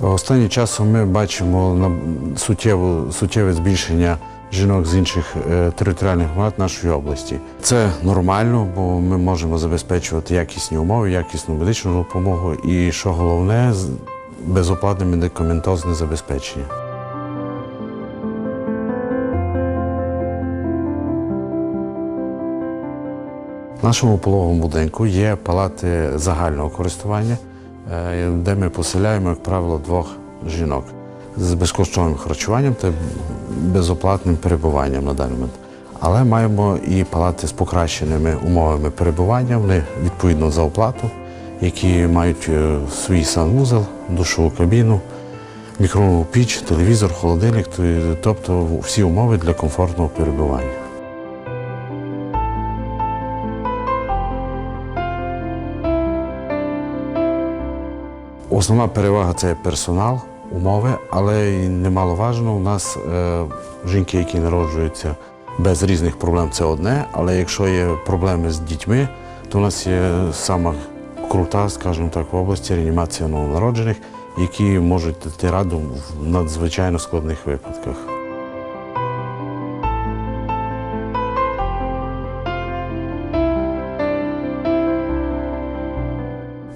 Останнім часом ми бачимо на- суттєве збільшення жінок з інших е, територіальних громад нашої області. Це нормально, бо ми можемо забезпечувати якісні умови, якісну медичну допомогу і, що головне, безоплатне медикаментозне забезпечення. В нашому пологовому будинку є палати загального користування, де ми поселяємо, як правило, двох жінок з безкоштовним харчуванням та безоплатним перебуванням на даний момент. Але маємо і палати з покращеними умовами перебування, вони відповідно за оплату, які мають е, свій санвузол, душову кабіну, мікрову піч, телевізор, холодильник, тобто всі умови для комфортного перебування. Основна перевага це персонал, умови, але немаловажно, у нас е, жінки, які народжуються без різних проблем, це одне. Але якщо є проблеми з дітьми, то у нас є сама крута, скажімо так, в області реанімація новонароджених, які можуть дати раду в надзвичайно складних випадках.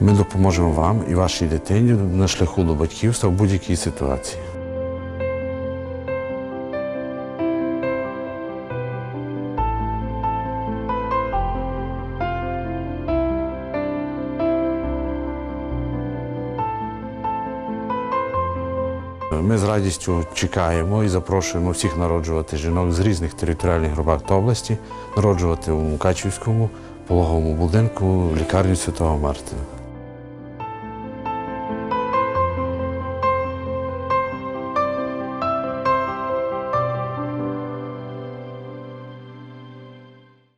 Ми допоможемо вам і вашій дитині на шляху до батьківства в будь-якій ситуації. Ми з радістю чекаємо і запрошуємо всіх народжувати жінок з різних територіальних громад та області, народжувати у Мукачівському пологовому будинку лікарні Святого Мартина.